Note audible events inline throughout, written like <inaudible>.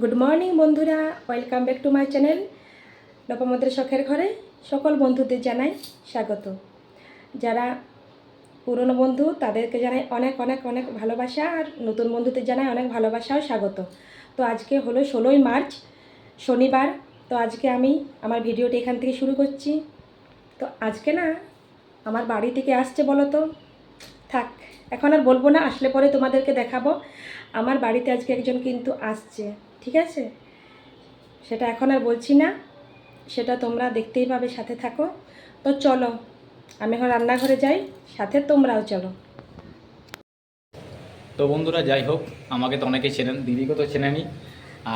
Good morning বন্ধুরা। Welcome back to my channel লোপামদের শখের ঘরে সকল বন্ধুদের জানাই স্বাগত। যারা পুরনো বন্ধু, তাদেরকে জানাই অনেক অনেক অনেক ভালোবাসা, আর নতুন বন্ধুদের জানাই অনেক ভালোবাসা স্বাগত। তো আজকে হলো ষোলোই মার্চ, শনিবার। তো আজকে আমি আমার ভিডিওটি এখান থেকে শুরু করছি। তো আজকে না, আমার বাড়ি থেকে আসছে বলো তো থাক, এখন আর বলব না, আসলে পরে তোমাদেরকে দেখাবো। আমার বাড়িতে আজকে একজন কিন্তু আসছে। ঠিক আছে? সেটা এখন আর বলছি না। সেটা তোমরা দেখতেই পাবে, সাথে থাকো। তো চলো, আমি এখন রান্নাঘরে যাই, সাথে তোমরাও চলো। তো বন্ধুরা, যাই হোক, আমাকে তো অনেকেই চেনেন, দিদিকে তো চেনেনি।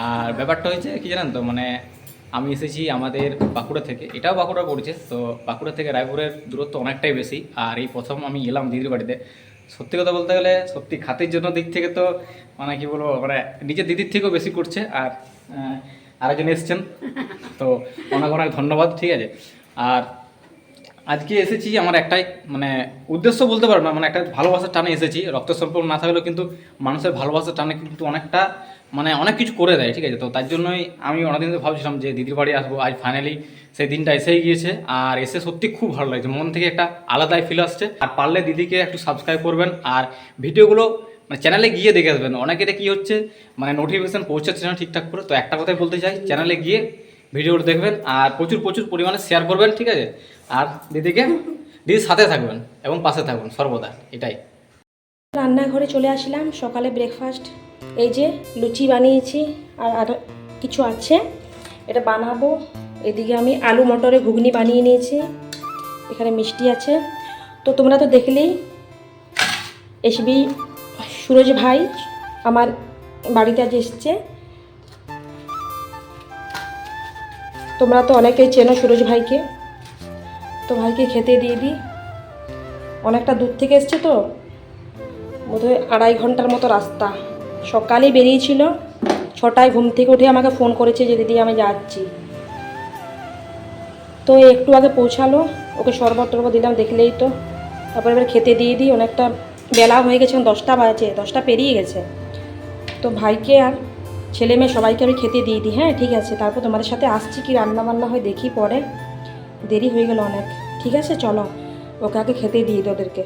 আর ব্যাপারটা হয়েছে কি জানেন তো মানে আমি এসেছি আমাদের বাঁকুড়া থেকে। এটাও বাঁকুড়া পড়ছে, তো বাঁকুড়া থেকে রায়পুরের দূরত্ব অনেকটাই বেশি। আর এই প্রথম আমি এলাম দিদির বাড়িতে। সত্যি কথা বলতে গেলে সত্যি খাতির জন্য দিক থেকে তো মানে কি বলব মানে নিজের দিদির থেকেও বেশি করছে আর আরেকজন এসছেন। তো অনেক অনেক ধন্যবাদ, ঠিক আছে। আর আজকে এসেছি আমার একটাই মানে উদ্দেশ্য বলতে পারব না মানে একটা ভালোবাসার টানে এসেছি। রক্ত সম্পর্ক না থাকলেও কিন্তু মানুষের ভালোবাসার টানে কিন্তু অনেকটা মানে অনেক কিছু করে দেয়, ঠিক আছে? তো তার জন্যই আমি অনেকদিন ধরে ভাবছিলাম যে দিদির বাড়ি আসব, আজ ফাইনালি সেই দিনটা এসেই গিয়েছে। আর এসে সত্যি খুব ভালো লাগছে, মন থেকে একটা আলাদাই ফিল আসছে। আর পারলে দিদিকে একটু সাবস্ক্রাইব করবেন, আর ভিডিওগুলো মানে চ্যানেলে গিয়ে দেখে আসবেন। অনেকের কি হচ্ছে মানে নোটিফিকেশান পৌঁছাচ্ছে না ঠিকঠাক করে। তো একটা কথাই বলতে চাই চ্যানেলে গিয়ে ভিডিওটা দেখবেন আর প্রচুর প্রচুর পরিমাণে শেয়ার করবেন, ঠিক আছে? আর দিদিকে দিদির সাথে থাকবেন এবং পাশে থাকবেন সর্বদা, এটাই। রান্নাঘরে চলে আসলাম, সকালে ব্রেকফাস্ট এই যে লুচি বানিয়েছি আর আর কিছু আছে, এটা বানাবো। এদিকে আমি আলু মটরে ঘুগনি বানিয়ে নিয়েছি, এখানে মিষ্টি আছে। তো তোমরা তো দেখলেই এসবি সুরজ ভাই আমার বাড়িতে আজ এসছে। তোমরা তো অনেকেই চেনো সুরজ ভাইকে। তো ভাইকে খেতে দিয়ে দিই। অনেকটা দূর থেকে এসছে তো। বোধহয় আড়াই ঘণ্টার মতো রাস্তা। সকালে বেরিয়েছিল। ছটায় ঘুম থেকে উঠে আমাকে ফোন করেছে যে, দিদি, আমি যাচ্ছি। তো একটু আগে পৌঁছালো। ওকে শরবত টরবত দিলাম, দেখলেই তো। তারপরে এবার খেতে দিয়ে দিই। অনেকটা বেলা হয়ে গেছে দশটা বাজে, দশটা পেরিয়ে গেছে। তো ভাইকে আর ছেলে মেয়ে সবাইকে আমি খেতে দিয়ে দিই। হ্যাঁ ঠিক আছে। তারপর তোমাদের সাথে আসছি কি রান্না বান্না হয় দেখি পরে। দেরি হয়ে গেল অনেক। ঠিক আছে, চলো। ওকে আগে খেতে দিই তোদেরকে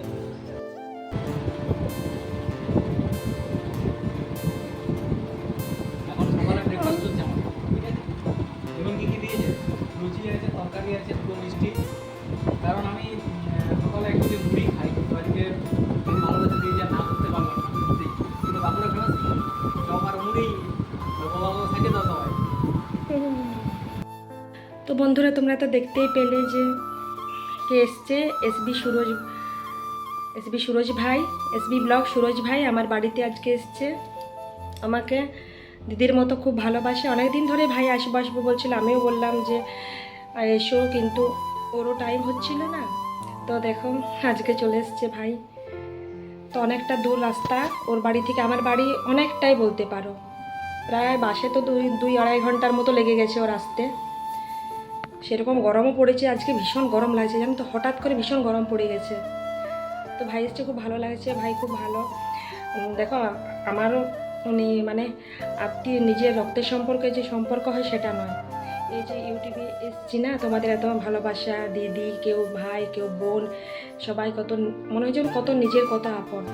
বন্ধুরা, তোমরা তো দেখতেই পেলে যে কে এসছে? এসবি সুরজ এসবি সুরজ ভাই এসবি ব্লগ সুরজ ভাই আমার বাড়িতে আজকে এসছে। আমাকে দিদির মতো খুব ভালোবাসে। অনেক দিন ধরে ভাই আসব আসব বলছিল, আমিও বললাম যে এসো। কিন্তু ওরও টাইম হচ্ছিল না। তো দেখো, আজকে চলে এসছে ভাই। তো অনেকটা দূর রাস্তা, ওর বাড়ি থেকে আমার বাড়ি অনেকটাই বলতে পারো। প্রায় বাসে তো দুই দুই আড়াই ঘণ্টার মতো লেগে গেছে ওর আসতে। সেরকম গরমও পড়েছে, আজকে ভীষণ গরম লাগছে, জানো তো, হঠাৎ করে ভীষণ গরম পড়ে গেছে। তো ভাই এসছে, খুব ভালো লাগছে, ভাই খুব ভালো। দেখো, আমারও উনি মানে আপনি নিজের রক্তের সম্পর্কে যে সম্পর্ক হয় সেটা নয়। এই যে ইউটিউবে এসছি না, তোমাদের এত ভালোবাসা, দিদি, কেউ ভাই, কেউ বোন, সবাই কত, মনে হয় কত নিজের কত আপন।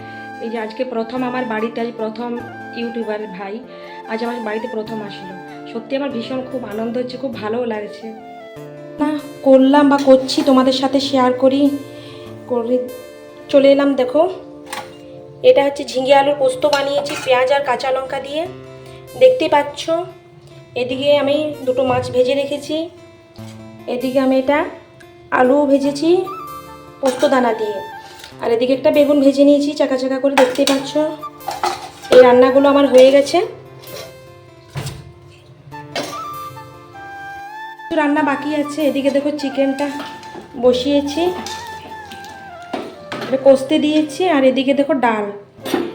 এই যে আজকে প্রথম আমার বাড়িতে, আজ প্রথম ইউটিউবার ভাই, আজ আমার বাড়িতে প্রথম আসলো। সত্যি আমার ভীষণ খুব আনন্দ হচ্ছে, খুব ভালোও লাগছে। না করলাম বা করছি, তোমাদের সাথে শেয়ার করি। করে চলে এলাম, দেখো। এটা হচ্ছে ঝিঙে আলুর পোস্ত বানিয়েছি, পেঁয়াজ আর কাঁচা লঙ্কা দিয়ে। দেখতে পাচ্ছ, এদিকে আমি দুটো মাছ ভেজে রেখেছি। এদিকে আমি এটা আলু ভেজেছি, পোস্ত দানা দিয়ে। আর এদিকে একটা বেগুন ভেজে নিয়েছি, চাকা চাকা করে দেখতে পাচ্ছ। এই রান্নাগুলো আমার হয়ে গেছে। রান্না বাকি আছে। এদিকে দেখো চিকেনটা বসিয়েছি। এটা কষতে দিয়েছি আর এদিকে দেখো ডাল।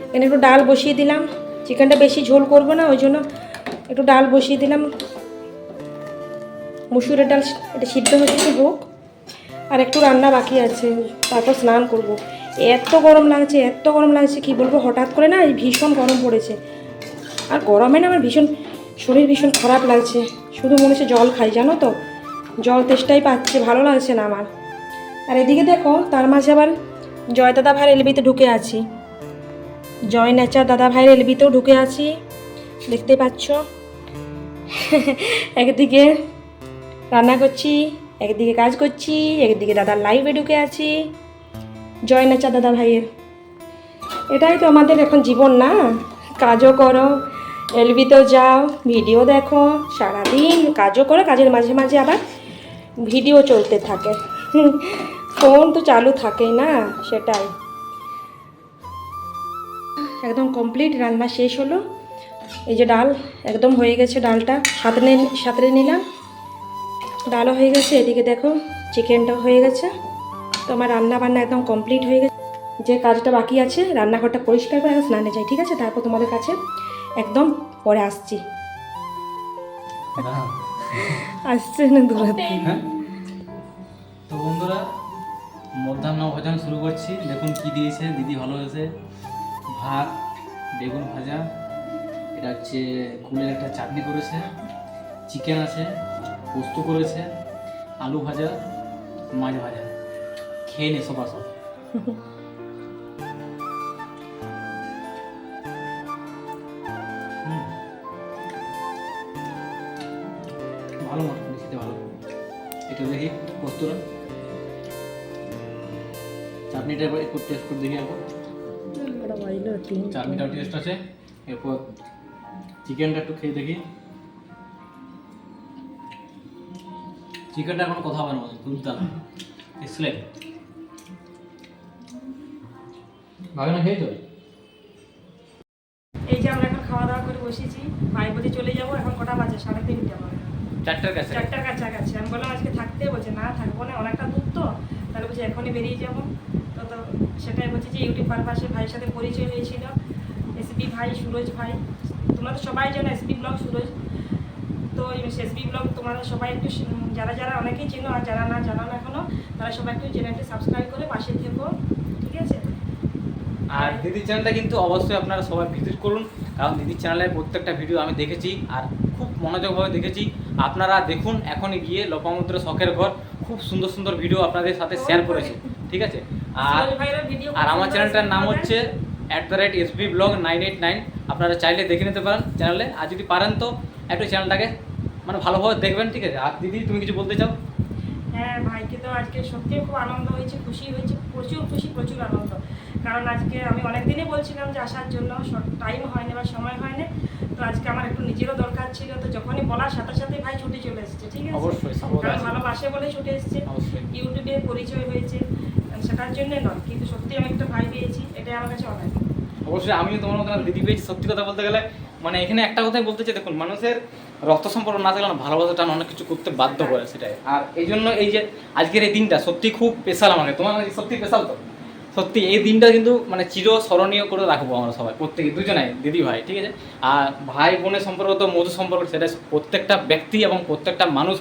এখানে একটু ডাল বসিয়ে দিলাম। চিকেনটা বেশি ঝোল করব না, ওই জন্য একটু ডাল বসিয়ে দিলাম। মুসুরের ডাল এটা সিদ্ধ হচ্ছে হোক। আর একটু রান্না বাকি আছে। তারপর স্নান করব। এত গরম লাগছে, এত গরম লাগছে, কি বলব? হঠাৎ করে না ভীষণ গরম পড়েছে। আর গরমে না আমার ভীষণ শরীর ভীষণ খারাপ লাগছে। শুধু মনে হচ্ছে জল খাই, জানো তো? জল তেষ্টাই পাচ্ছে, ভালো লাগছে না আমার। আর এদিকে দেখো, তার মাঝে আবার জয় দাদা ভাইয়ের এলবিতে ঢুকে আছি। জয় নেচার দাদা ভাইয়ের এলবিতেও ঢুকে আছি। দেখতে পাচ্ছ? একদিকে রান্না করছি, একদিকে কাজ করছি, একদিকে দাদার লাইভে ঢুকে আছি। জয় নেচার দাদা ভাইয়ের। এটাই তো আমাদের এখন জীবন না? কাজও করো এলবিতেও যাও ভিডিও দেখো, সারাদিন কাজও করো, কাজের মাঝে মাঝে আবার ভিডিও চলতে থাকে। ফোন তো চালু থাকেই না, সেটাই। একদম কমপ্লিট রান্না শেষ হলো। এই যে ডাল, একদম হয়ে গেছে ডালটা। সাঁতরে সাঁতরে নিলাম। ডালও হয়ে গেছে, এদিকে দেখো চিকেনটাও হয়ে গেছে। তো আমার রান্না বান্না একদম কমপ্লিট হয়ে গেছে। যে কাজটা বাকি আছে, রান্নাঘরটা পরিষ্কার করে স্নানে যাই, ঠিক আছে? তারপর তোমাদের কাছে একদম পরে আসছি। আসছে না দূরাতে হ্যাঁ। তো বন্ধুরা মধ্যাহ্ন ভোজন শুরু করছি। দেখুন কি দিয়েছে দিদি ভালো হয়েছে। ভাত বেগুন ভাজা এটা হচ্ছে কুলের একটা চাটনি করেছে চিকেন আছে পোস্ত করেছে আলু ভাজা মাছ ভাজা। খেয়ে নে সবার সব। <laughs> এবার একটু টেস্ট করে দেখি একবার। চাটনিটাও টেস্ট আছে এরপর চিকেনটা একটু খেয়ে দেখি। চিকেনটা এখন কথা হবে না দুর্দান্ত এক্সেলেন্ট ভাবে না খেয়েছো? এই যে আমরা এখন খাওয়া দাওয়া করে বসেছি বলে চলে যাব এখন কটা বাজে? সাড়ে তিনটে চারটার কাছে চারটার কাছাকাছি। আমি বললাম আজকে থাকতে বলছে না থাকব না অনেকটা দূর তো। তাহলে বলছে এখনই বেরিয়ে যাব। সেটাই বলছি যে ইউটিউব পারপাসে ভাইয়ের সাথে পরিচয় হয়েছিল। এসবি ভাই, সুরজ ভাই। তোমরা তো সবাই জানো এসবি ব্লগ সুরজ। তো এসবি ব্লগ তোমরা সবাই একটু যারা যারা অনেকেই চেনো আর যারা না জানো না এখনও, তারা সবাই একটু চ্যানেলটি সাবস্ক্রাইব করে পাশে থেকো, ঠিক আছে? আর দিদির চ্যানেলটা কিন্তু অবশ্যই আপনারা সবাই ভিজিট করুন, কারণ দিদির চ্যানেলে প্রত্যেকটা ভিডিও আমি দেখেছি আর খুব মনোযোগভাবে দেখেছি। আপনারা দেখুন, এখনই গিয়ে লোপামুদ্র শখের ঘর, খুব সুন্দর সুন্দর ভিডিও আপনাদের সাথে শেয়ার করেছি, ঠিক আছে? আর আর আমার চ্যানেলটার নাম হচ্ছে at the rate SB blog nine eight nine আপনারা চাইলে দেখে নিতে পারেন চ্যানেলে আর যদি পারেন তো একটু চ্যানেলটাকে মানে ভালোভাবে দেখবেন ঠিক আছে? আর দিদি তুমি কিছু বলতে চাও? হ্যাঁ ভাইকে তো আজকে সত্যি খুব আনন্দ হয়েছে খুশি হয়েছে প্রচুর খুশি প্রচুর আনন্দ। কারণ আজকে আমি অনেক দিনই বলছিলাম যে আসার জন্য টাইম হয়নি বা সময় হয়নি। তো আজকে আমার একটু নিজেরও দরকার ছিল তো যখনই বলার সাথে সাথে ভাই ছুটে চলে এসেছে ঠিক আছে? কারণ ভালোবাসে বলেই ছুটে এসেছে। ইউটিউবে পরিচয় হয়েছে। সেটার জন্য নয়, কিন্তু সত্যি আমি একটা ভাই পেয়েছি, এটাই আমার কাছে অনেক অবশ্যই আমিও তোমার মতো দিদি পেয়েছি। সত্যি কথা বলতে গেলে মানে এখানে একটা কথাই বলতে চাই, দেখুন, মানুষের রক্ত সম্পর্ক না থাকলে ভালোবাসা টান অনেক কিছু করতে বাধ্য করে সেটাই। আর এই জন্য এই যে আজকের এই দিনটা সত্যি খুব স্পেশাল আমাকে। তোমার সত্যি স্পেশাল তো? সত্যি, এই দিনটা কিন্তু মানে চির স্মরণীয় করে রাখব আমরা সবাই, প্রত্যেকে, দুজনাই, দিদি ভাই, ঠিক আছে? আর ভাই বোনের সম্পর্ক তো মধু সম্পর্ক, সেটা প্রত্যেকটা ব্যক্তি এবং প্রত্যেকটা মানুষ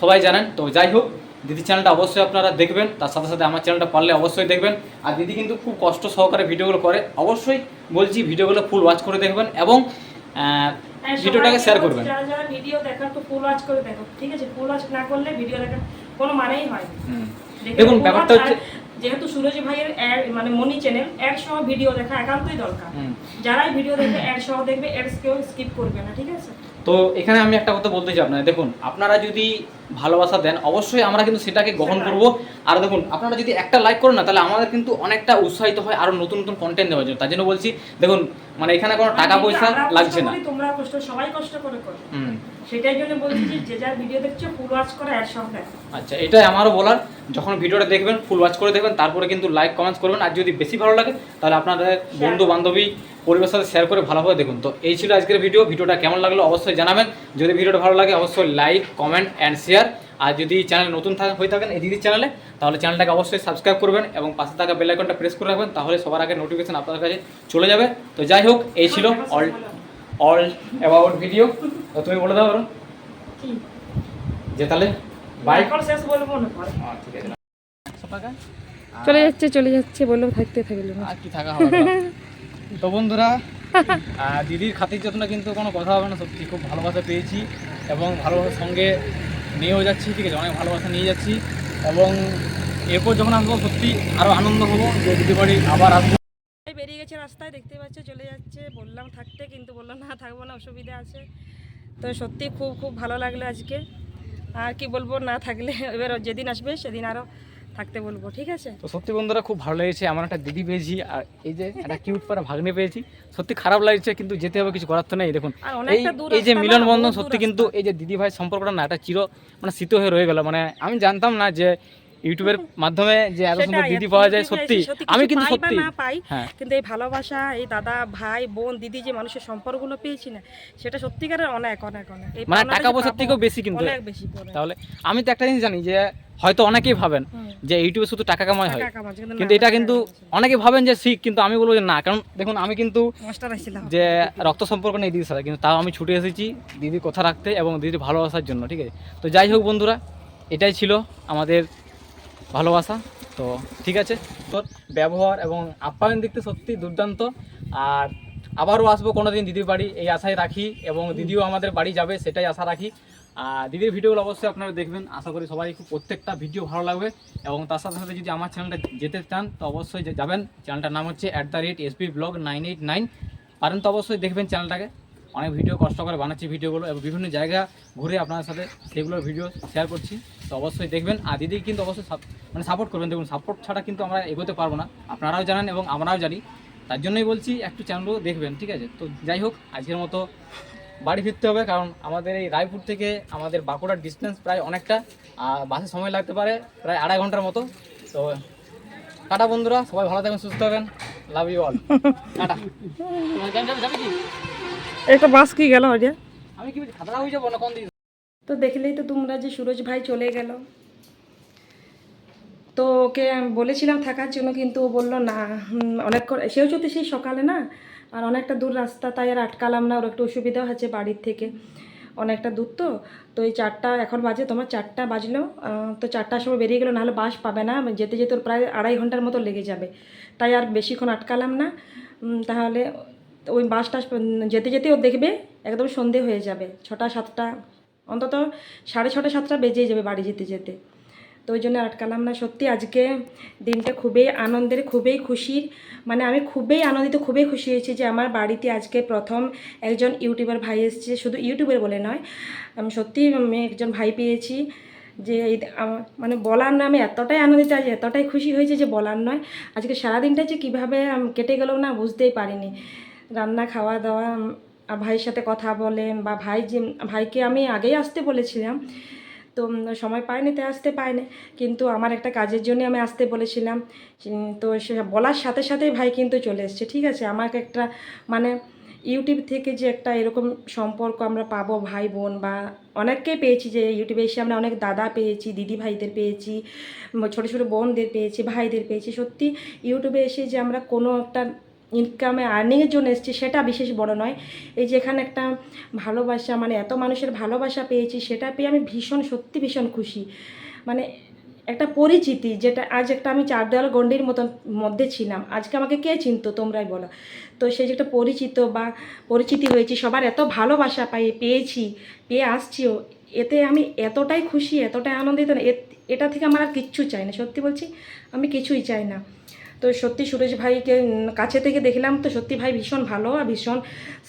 সবাই জানেন। তো যাই হোক দিদির চ্যানেলটা অবশ্যই আপনারা দেখবেন তার সাথে সাথে আমার চ্যানেলটা পারলে অবশ্যই দেখবেন। আর দিদি কিন্তু খুব কষ্ট সহকারে ভিডিওগুলো করে অবশ্যই বলছি ভিডিওগুলো ফুল ওয়াচ করে দেখবেন এবং হ্যাঁ, ভিডিওটাকে শেয়ার করবেন। যারা যারা ভিডিও দেখার তো ফুল ওয়াচ করে দেখো ঠিক আছে? ফুল ওয়াচ না করলে ভিডিও দেখার কোনো মানেই হয় দেখুন ব্যাপারটা হচ্ছে যেহেতু সুরজ ভাইয়ের অ্যাড মানে মনি চ্যানেল অ্যাড সহ ভিডিও দেখা একান্তই দরকার। যারাই ভিডিও দেখবে অ্যাড সহ দেখবে অ্যাডস কেউ স্কিপ করবে না ঠিক আছে? তো এখানে আমি একটা কথা বলতে চাই আপনারা দেখুন আপনারা যদি ভালোবাসা দেন অবশ্যই আমরা কিন্তু সেটাকে গ্রহণ করব। আর দেখুন আপনারা যদি একটা লাইক করেন না তাহলে আমাদের কিন্তু অনেকটা উৎসাহিত হয় আরও নতুন নতুন কন্টেন্ট দেওয়ার জন্য। তার জন্য বলছি দেখুন মানে এখানে কোনো টাকা পয়সা লাগছে না। তোমরা কষ্ট সবাই কষ্ট করে করো। হুম। সেটাই জন্য বলছি যে যে যার ভিডিও দেখছ ফুল ওয়াচ করে সহ দেখো আচ্ছা এটাই আমারও বলার। যখন ভিডিওটা দেখবেন ফুল ওয়াচ করে দেখবেন তারপরে কিন্তু লাইক কমেন্টস করবেন। আর যদি বেশি ভালো লাগে তাহলে আপনাদের বন্ধু বান্ধবী পরিবারের সাথে শেয়ার করে ভালোভাবে দেখুন। তো এই ছিল আজকের ভিডিও ভিডিওটা কেমন লাগল অবশ্যই জানাবেন। যদি ভিডিওটা ভালো লাগে অবশ্যই লাইক কমেন্ট অ্যান্ড শেয়ার আর যদি চ্যানেল নতুন থাকেন হয়ে থাকেন এই দিদির চ্যানেলে তাহলে চ্যানেলটাকে অবশ্যই সাবস্ক্রাইব করবেন এবং পাশে থাকা বেল আইকনটা প্রেস করে রাখবেন তাহলে সবার আগে নোটিফিকেশন আপনার কাছে চলে যাবে। তো যাই হোক এই ছিল অল অল অ্যাবাউট ভিডিও তো তুমি বলে দাও যে তাহলে বাই এখন শেষ বলব না? ঠিক আছে। চলে যাচ্ছে চলে যাচ্ছে বললেও থাকতে থাকল। আর কি থাকা হবে? <laughs> তো বন্ধুরা <laughs> দিদির খাতির যত্ন কিন্তু কোনো কথা হবে না সত্যি খুব ভালোবাসা পেয়েছি এবং ভালোবাসার সঙ্গে নিয়েও যাচ্ছি ঠিক আছে? অনেক ভালোবাসা নিয়ে যাচ্ছি এবং এরপর যখন আসব সত্যি আরও আনন্দ হব যে দিদি বাড়ি আবার আসব। বেরিয়ে গেছে রাস্তায় দেখতে পাচ্ছে চলে যাচ্ছে। বললাম থাকতে কিন্তু বললাম না থাকব না অসুবিধা আছে। তো সত্যি খুব খুব ভালো লাগল আজকে। আর কি বলব না থাকলে <laughs> এবার যেদিন আসবে সেদিন আরও থাকতে বলব ঠিক আছে? তো সত্যি বন্ধুরা খুব ভালো লেগেছে আমার একটা দিদি পেয়েছি আর এই যে একটা কিউট পারা ভাগ্নে পেয়েছি সত্যি খারাপ লাগছে কিন্তু যেতে হবে কিছু করার তো নেই দেখুন। এই যে মিলন বন্ধন সত্যি কিন্তু এই যে দিদি ভাই সম্পর্কটা না একটা চির মানে স্মৃত হয়ে রয়ে গেল মানে আমি জানতাম না যে ইউটিউবের মাধ্যমে যে এত সুন্দর দিদি পাওয়া যায় সত্যি। আমি কিন্তু সত্যি। না পাই হ্যাঁ। কিন্তু এই ভালোবাসা এই দাদা ভাই বোন দিদি যে মানুষের সম্পর্কগুলো পেয়েছি না সেটা সত্যিকারের অনেক অনেক অনেক। মানে টাকা পয়সার থেকেও বেশি কিন্তু। অনেক বেশি তাহলে আমি তো একটা জিনিস জানি যে হয়তো অনেকেই ভাবেন। যে ইউটিউবে শুধু টাকা কামাই হয়। কিন্তু এটা কিন্তু অনেকে ভাবেন যে শিখ কিন্তু আমি বলব যে না। কারণ দেখুন আমি কিন্তু যে রক্ত সম্পর্ক নেই দিদির সাথে কিন্তু তাও আমি ছুটে এসেছি দিদির কথা রাখতে এবং দিদির ভালোবাসার জন্য ঠিক আছে? তো যাই হোক বন্ধুরা এটাই ছিল আমাদের ভালোবাসা। তো ঠিক আছে তোর ব্যবহার এবং আপ্যায়ন দেখতে সত্যি দুর্দান্ত। আর আবারও আসব কোনো দিন দিদির বাড়ি এই আশায় রাখি এবং দিদিও আমাদের বাড়ি যাবে সেটাই আশা রাখি। আর দিদির ভিডিওগুলো অবশ্যই আপনারা দেখবেন। আশা করি সবাই প্রত্যেকটা ভিডিও ভালো লাগবে। এবং তার সাথে সাথে যদি আমার চ্যানেলটা যেতে চান, তো অবশ্যই যাবেন। চ্যানেলটার নাম হচ্ছে at the rate SP blog nine eight nine পারেন তো অবশ্যই দেখবেন চ্যানেলটাকে। অনেক ভিডিও কষ্ট করে বানাচ্ছি ভিডিওগুলো এবং বিভিন্ন জায়গা ঘুরে আপনার সাথে সেগুলোর ভিডিও শেয়ার করছি। তো অবশ্যই দেখবেন। আর দিদি কিন্তু অবশ্যই মানে সাপোর্ট করবেন। দেখুন সাপোর্ট ছাড়া কিন্তু আমরা এগোতে পারব না। আপনারাও জানেন এবং আমরাও জানি। তার জন্যই বলছি, একটু চ্যানেলও দেখবেন, ঠিক আছে? তো যাই হোক, আজকের মতো বাড়ি ফিরতে হবে কারণ আমাদের এই রায়পুর থেকে আমাদের বাঁকুড়ার ডিস্টেন্স প্রায় অনেকটা আর বাসে সময় লাগতে পারে প্রায় আড়াই ঘণ্টার মতো। তো টাটা বন্ধুরা সবাই ভালো থাকবেন সুস্থ থাকবেন। লাভ ইউ অল টাটা। তোমার জ্ঞান যাবে যাবে কি একটা বাস কি গেল আমি কি বলছি খাতরা হয়ে যাব না কোন দিকে? তো দেখলেই তো তোমরা যে সুরজ ভাই চলে গেল। তো ওকে আমি বলেছিলাম থাকার জন্য কিন্তু ও বলল না অনেক সেও যদি সেই সকালে না আর অনেকটা দূর রাস্তা, তাই আর আটকালাম না। ওর একটু অসুবিধাও হচ্ছে বাড়ির থেকে। অনেকটা দূর তো। তো এই চারটা, এখন বাজে তোমার চারটা বাজলো। তো চারটার সময় বেরিয়ে গেলো, নাহলে বাস পাবে না। যেতে যেতে ওর প্রায় আড়াই ঘণ্টার মতো লেগে যাবে। তাই আর বেশিক্ষণ আটকালাম না। তাহলে ওই বাসটা যেতে যেতে ও দেখবে একদম সন্ধে হয়ে যাবে, ছটা, সাতটা। অন্তত সাড়ে ছটা, সাতটা বেজেই যাবে বাড়ি যেতে যেতে। তো ওই জন্য আটকালাম না। সত্যি আজকে দিনটা খুবই আনন্দের, খুবই খুশির। মানে আমি খুবই আনন্দিত, খুবই খুশি হয়েছি যে আমার বাড়িতে আজকে প্রথম একজন ইউটিউবার ভাই এসেছে। শুধু ইউটিউবার বলে নয়, আমি সত্যি আমি একজন ভাই পেয়েছি যে এই মানে বলার না আমি এতটাই আনন্দিত, আজ এতটাই খুশি হয়েছে যে বলার নয়। আজকে সারাদিনটা যে কীভাবে কেটে গেল না বুঝতেই পারিনি। রান্না, খাওয়া দাওয়া ভাইয়ের সাথে কথা বলে বা ভাই যে, ভাইকে আমি আগেই আসতে বলেছিলাম তো সময় পায়নি তাই আসতে পায়নি। কিন্তু আমার একটা কাজের জন্য আমি আসতে বলেছিলাম। তো সে বলার সাথে সাথেই ভাই কিন্তু চলে এসছে, ঠিক আছে? আমাকে একটা মানে ইউটিউব থেকে যে একটা এরকম সম্পর্ক আমরা পাবো ভাই, বোন বা অনেককেই পেয়েছি যে ইউটিউবে এসে আমরা অনেক দাদা পেয়েছি, দিদি ভাইদের পেয়েছি ছোটো ছোটো বোনদের পেয়েছি, ভাইদের পেয়েছি। সত্যি ইউটিউবে এসে যে আমরা কোনো একটা ইনকামে আর্নিংয়ের জন্য এসেছি, সেটা বিশেষ বড় নয়। এই যে এখানে একটা ভালোবাসা মানে এত মানুষের ভালোবাসা পেয়েছি, সেটা পেয়ে আমি ভীষণ, সত্যি ভীষণ খুশি। মানে একটা পরিচিতি যেটা আজ একটা আমি চার দেওয়াল গণ্ডির মতন মধ্যে ছিলাম। আজকে আমাকে কে চিনতো, তোমরাই বলো। তো সেই যে একটা পরিচিত বা পরিচিতি হয়েছি, সবার এত ভালোবাসা পাই, পেয়েছি, পেয়ে আসছিও, এতে আমি এতটাই খুশি, এতটাই আনন্দিত না এটা থেকে আমার আর কিচ্ছু চাই না। সত্যি বলছি, আমি কিছুই চাই না। তো সত্যি সুরেশ ভাইকে কাছে থেকে দেখলাম তো সত্যি ভাই ভীষণ ভালো আর ভীষণ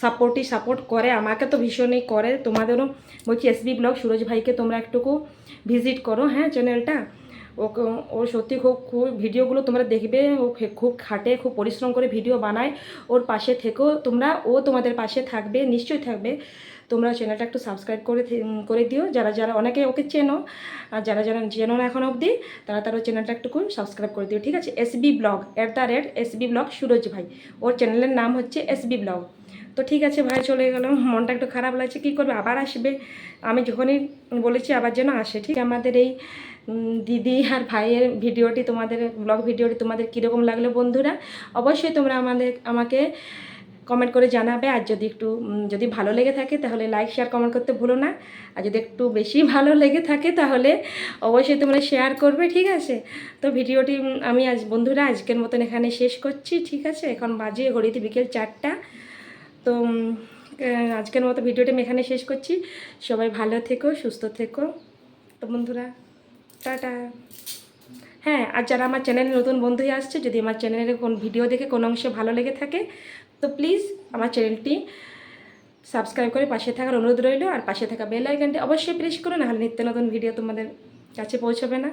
সাপোর্টই সাপোর্ট করে, আমাকে তো ভীষণই করে। তোমাদেরও বলছি এসবি ব্লগ সুরজ ভাইকে তোমরা একটুকু ভিজিট করো হ্যাঁ চ্যানেলটা ওকে, ও সত্যি খুব খুব ভিডিওগুলো তোমরা দেখবে, ও খুব খাটে, খুব পরিশ্রম করে ভিডিও বানায়। ওর পাশে থেকেও তোমরা, ও তোমাদের পাশে থাকবে, নিশ্চয়ই থাকবে। তোমরা চ্যানেলটা একটু সাবস্ক্রাইব করে করে দিও। যারা যারা অনেকে ওকে চেনো, আর যারা যারা চেনো না এখন অবধি, তারা তারা চ্যানেলটা একটু সাবস্ক্রাইব করে দিও, ঠিক আছে? SB blog at the rate SB blog Suraj ভাই। ওর চ্যানেলের নাম হচ্ছে এসবি ব্লগ তো ঠিক আছে ভাই, চলে গেল। মনটা একটু খারাপ লাগছে, কী করবে? আবার আসবে। আমি যখনই বলেছি আবার যেন আসে, ঠিক? আমাদের এই দিদি আর ভাইয়ের ভিডিওটি তোমাদের ব্লগ ভিডিওটি তোমাদের কীরকম লাগল বন্ধুরা? অবশ্যই তোমরা আমাদের, আমাকে কমেন্ট করে জানাবে। আর যদি একটু যদি ভালো লেগে থাকে, তাহলে লাইক শেয়ার কমেন্ট করতে ভুলো না। আর যদি একটু বেশি <laughs> ভালো লেগে থাকে, তাহলে অবশ্যই তোমরা শেয়ার করবে, ঠিক আছে? তো ভিডিওটি আমি আজ, বন্ধুরা, আজকের মতন এখানে শেষ করছি, ঠিক আছে? এখন বাজে ঘড়িতে বিকেল চারটা। তো আজকের মতো ভিডিওটি আমি এখানে শেষ করছি। সবাই ভালো থেকো, সুস্থ থেকো। তো বন্ধুরা, টাটা। হ্যাঁ আর যারা আমার চ্যানেলে নতুন বন্ধুই আসছে, যদি আমার চ্যানেলের কোন ভিডিও দেখে কোনো অংশে ভালো লেগে থাকে তো প্লিজ আমার চ্যানেলটি সাবস্ক্রাইব করে পাশে থাকার অনুরোধ রইল আর পাশে থাকা বেল আইকনটি অবশ্যই প্রেস করো, নাহলে নিত্য নতুন ভিডিও তোমাদের কাছে পৌঁছবে না।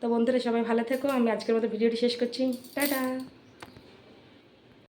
তো বন্ধুরা সবাই ভালো থেকো, আমি আজকের মতো ভিডিওটি শেষ করছি। টাটা!